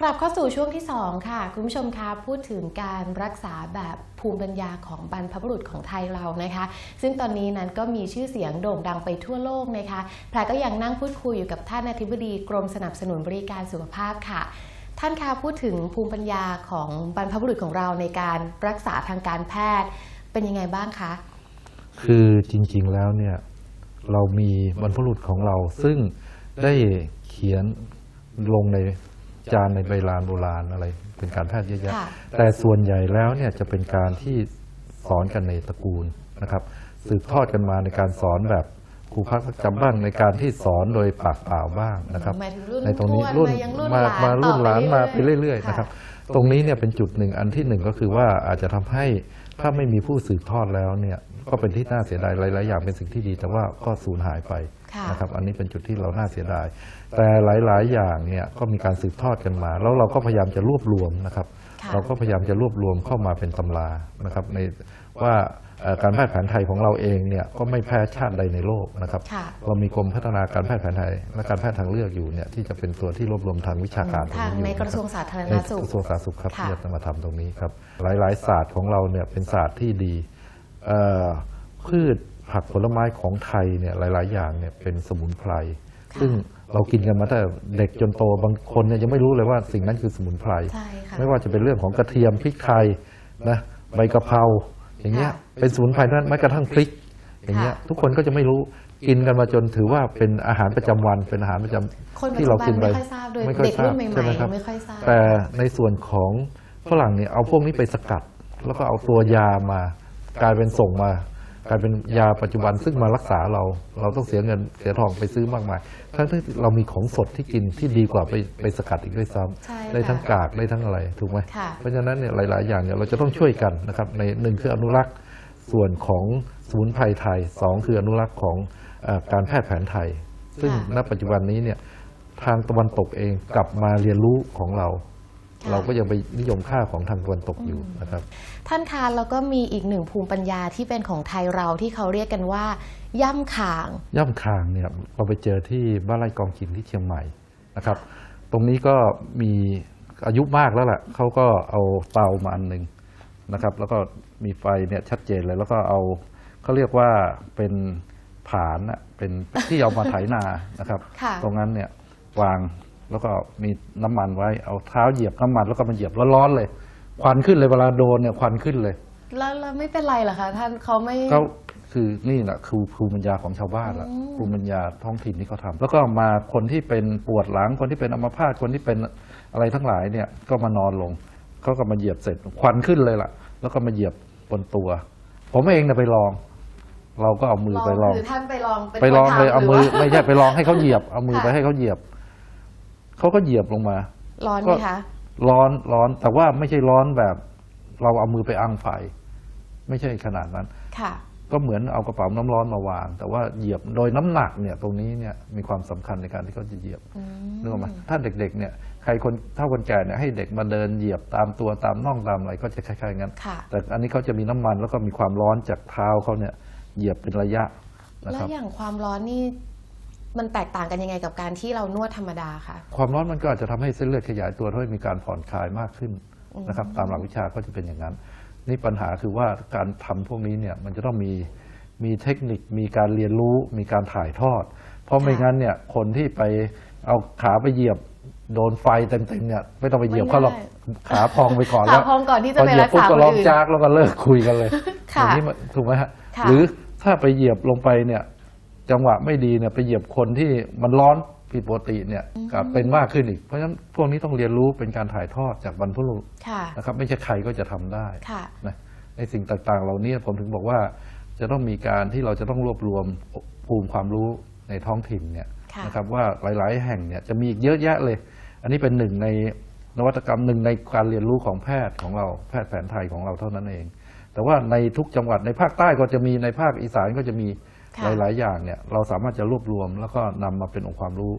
กลับเข้าสู่ช่วงที่ 2 ค่ะ คุณผู้ชมคะพูดถึงการรักษาแบบภูมิปัญญาของบรรพบุรุษของไทยเรานะคะ ซึ่งตอนนี้นั้นก็มีชื่อเสียงโด่งดังไปทั่วโลกนะคะแพรก็ยังนั่งพูดคุยอยู่กับท่านอธิบดีกรมสนับสนุนบริการสุขภาพค่ะ ท่านคะพูดถึงภูมิปัญญาของบรรพบุรุษของเราในการรักษาทางการแพทย์เป็นยังไงบ้างคะคือจริงๆแล้วเนี่ยเรามีบรรพบุรุษของเราซึ่งได้เขียนลงใน จานในใบลานโบราณอะไร เป็นการแพทย์เยอะแยะค่ะ แต่ส่วนใหญ่แล้วเนี่ยจะเป็นการที่สอนกันในตระกูลนะครับ สืบทอดกันมาในการสอนแบบครูพักรักจำบ้างในการที่สอนโดยปากเปล่าบ้างนะครับ หมายถึงรุ่นในตรงนี้ทวดรุ่นมายังรุ่นมาหลานมารุ่นหลานต่อไปมาเรื่อยๆไปเรื่อยๆค่ะนะครับ ตรงนี้เนี่ยเป็นจุดหนึ่งอันที่หนึ่งก็คือว่าอาจจะทำให้ถ้าไม่มีผู้สืบทอดแล้วเนี่ยก็เป็นที่น่าเสียดายหลาย ๆ อย่างเป็นสิ่งที่ดี แต่ว่าก็สูญหายไปนะครับอันนี้เป็นจุดที่เราน่าเสียดาย แต่หลาย ๆ อย่างเนี่ยก็มีการสืบทอดกันมา แล้วเราก็พยายามจะรวบรวมนะครับ เราก็พยายามจะรวบรวมเข้ามาเป็นตำรานะครับในว่าเอ่อการแพทย์แผนไทยของเราเองเนี่ยก็ไม่แพ้ชาติใดในโลกนะครับค่ะเรามีกรมพัฒนาการแพทย์แผนไทยและการแพทย์ทางเลือกอยู่เนี่ยที่จะเป็นตัวที่รวบรวมทางวิชาการตรงทางนี้อยู่ในนะคกบระทรวงสาธารในณสุขกระทรวงสาธารณสุขครับค่ะที่จะมาทำตรงนี้ครับ หลาย ๆ ศาสตร์ของเราเนี่ยเป็นศาสตร์ที่ดีเอ่อพืชผักผลไม้ของไทยเนี่ยหลาย ๆ อย่างเนี่ยเป็นสมุนไพรค่ะซึ่ง เรากินกันมาตั้งแต่เด็กจนโตบางคนเนี่ยยังไม่รู้เลยว่าสิ่งนั้นคือสมุนไพร ใช่ค่ะ ไม่ว่าจะเป็นเรื่องของกระเทียมพริกไทยนะใบกะเพราอย่างเงี้ยค่ะเป็นสมุนไพรนั้นแม้กระทั่งพริก อย่างเงี้ยค่ะทุกคนก็จะไม่รู้กินกันมาจนถือว่าเป็นอาหารประจำวันเป็นอาหารประจำคนปัจที่จุเราบันกินไปไม่ค่อยทราบโดยไม่ค่อยเด็กรุ่นใหม่ทราบใช่ไหมๆครัยับ งไม่ค่อยทราบ แต่ในส่วนของฝรั่งเนี่ยเอาพวกนี้ไปสกัด แล้วก็เอาตัวยามากลายเป็นส่งมา กลายเป็นยาปัจจุบันซึ่งมารักษาเรา เราต้องเสียเงินเสียทองไปซื้อมากมาย ทั้งที่เรามีของสดที่กินที่ดีกว่าไปไปสกัดอีกด้วยซ้ำใช่ได้ทั้งค่ะกากได้ทั้งอะไรถูกไหมค่ะเพราะฉะนั้นเนี่ยหลาย ๆ อย่างเนี่ยเราจะต้องช่วยกันนะครับในหนึ่งคืออนุรักษ์ส่วนของสมุนไพรไทยสองคืออนุรักษ์ของเออการแพทย์แผนไทย ซึ่งค่ะณปัจจุบันนี้เนี่ยทางตะวันตกเองกลับมาเรียนรู้ของเราค่ะ เราก็ยังไปนิยมค่าของทางตะวันตกอยู่นะครับ ท่านคะแล้วก็มีอีกหนึ่งภูมิปัญญาที่เป็นของไทยเราที่เขาเรียกกันว่า ย่ำข่าง ย่ำคางเนี่ยเราไปเจอที่บ้านไร่กองกินที่เชียงใหม่นะครับ ตรงนี้ก็มีอายุมากแล้วแหละเขาก็เอาเตามาอันหนึ่งนะครับ แล้วก็มีไฟเนี่ยชัดเจนเลยแล้วก็เอาเขาเรียกว่าเป็นผานอะเป็นที่เอามาไถนานะครับค่ะตรงนั้นเนี่ยวาง แล้วก็มีน้ำมันไว้เอาเท้าเหยียบน้ำมันแล้วก็มาเหยียบแล้วร้อนเลยควันขึ้นเลยเวลาโดนเนี่ยควันขึ้นเลย แล้วแล้วไม่เป็นไรเหรอคะท่านเขาไม่ก็คือนี่แหละคือภูมิปัญญาของชาวบ้านละอืมภูมิปัญญาท้องถิ่นที่เขาทำแล้วก็มาคนที่เป็นปวดหลังคนที่เป็นอัมพาตคนที่เป็นอะไรทั้งหลายเนี่ยก็มานอนลงเขาก็มาเหยียบเสร็จควันขึ้นเลยล่ะ แล้วก็มาเหยียบบนตัว ผมเองเนี่ยไปลอง เราก็เอามือไปลองคือท่านไปลองเป็นไปลองคนเลยทำเอาหรืมือว่าไม่ใช่ไปลองให้เขาเหยียบเอามือค่ะไปให้เขาเหยียบ เขาก็เหยียบลงมา ร้อนไหก็มคะร้อนร้อนแต่ว่าไม่ใช่ร้อนแบบเราเอามือไปอังไฟ ไม่ใช่ขนาดนั้น ค่ะ ก็เหมือนเอากระเป๋าน้ำร้อนมาวาง แต่ว่าเหยียบโดยน้ำหนักเนี่ย ตรงนี้เนี่ยมีความสำคัญในการที่เขาจะเหยียบอืมนึกออกไหมถ้าเด็กๆเนี่ยใครคนถ้าคนแก่เนี่ยให้เด็กมาเดินเหยียบตามตัวตามน่องตามอะไรก็จะคล้ายๆงั้นค่ะแต่อันนี้เขาจะมีน้ำมันแล้วก็มีความร้อนจากเท้าเขาเนี่ยเหยียบเป็นระยะนะแล้ควรับอย่างความร้อนนี่ มันแตกต่างกันยังไงกับการที่เรานวดธรรมดาคะความร้อนมันก็อาจจะทำให้เส้นเลือดขยายตัวทำให้มีการผ่อนคลายมากขึ้นนะครับตามหลักวิชาก็จะเป็นอย่างนั้น นี่ปัญหาคือว่าการทำพวกนี้เนี่ยมันจะต้องมีมีเทคนิคมีการเรียนรู้มีการถ่ายทอด เพราะไม่งั้นเนี่ยคนที่ไปเอาขาไปเหยียบโดนไฟเต็มๆเนี่ยไม่ต้องไปเหยียบเขาหรอกขาพองไปก่อนแล้วขาพองก่อนที่จะพอไปเหยียรับกปุ๊บษาก็คนร้องอื่นจากแล้วก็เลิกคุยกันเลยค่ะอย่างนี้มันถูกไหมฮะค่ะหรือถ้าไปเหยียบลงไปเนี่ย จังหวะไม่ดีเนี่ยไปเหยียบคนที่มันร้อนผิดปกติเนี่ยกลับเป็นมากขึ้นอีก เพราะฉะนั้นพวกนี้ต้องเรียนรู้เป็นการถ่ายทอดจากบรรพบุรุษค่ะนะครับ ไม่ใช่ใครก็จะทำได้ค่ะนะในสิ่งต่างๆ เหล่านี้ผมถึงบอกว่าจะต้องมีการที่เราจะต้องรวบรวมภูมิความรู้ในท้องถิ่นเนี่ยค่ะนะครับว่าหลาย ๆ แห่งเนี่ยจะมีอีกเยอะแยะเลย อันนี้เป็นหนึ่งในนวัตกรรมหนึ่งในการเรียนรู้ของแพทย์ของเราแพทย์แผนไทยของเราเท่านั้นเอง แต่ว่าในทุกจังหวัดในภาคใต้ก็จะมีในภาคอีสานก็จะมีค่ะ หลาย ๆ อย่างเนี่ยเราสามารถจะรวบรวม แล้วก็นำมาเป็นองค์ความรู้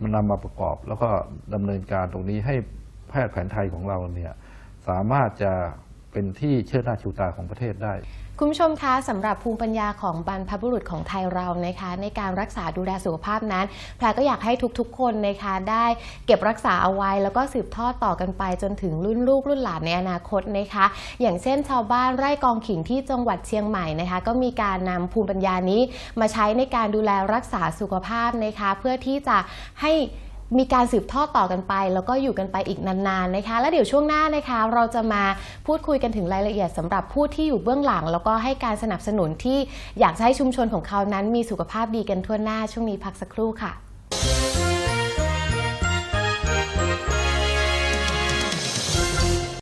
มันนำมาประกอบ แล้วก็ดำเนินการตรงนี้ให้แพทย์แผนไทยของเราเนี่ยสามารถจะ เป็นที่เชิดหน้าชูตาของประเทศได้ คุณผู้ชมคะสำหรับภูมิปัญญาของบรรพบุรุษของไทยเรานะคะ ในการรักษาดูแลสุขภาพนั้นแพรก็อยากให้ทุกๆ คนนะคะได้เก็บรักษาเอาไว้ แล้วก็สืบทอดต่อกันไปจนถึงรุ่นลูกรุ่นหลานในอนาคตนะคะ อย่างเช่นชาวบ้านไร่กองขิงที่จังหวัดเชียงใหม่นะคะ ก็มีการนำภูมิปัญญานี้มาใช้ในการดูแลรักษาสุขภาพนะคะ เพื่อที่จะให้ มีการสืบทอดต่อกันไป แล้วก็อยู่กันไปอีกนานๆนะคะ แล้วเดี๋ยวช่วงหน้านะคะ เราจะมาพูดคุยกันถึงรายละเอียดสำหรับผู้ที่อยู่เบื้องหลัง แล้วก็ให้การสนับสนุนที่อยากจะให้ชุมชนของเขานั้น มีสุขภาพดีกันทั่วหน้าช่วงนี้พักสักครู่ค่ะ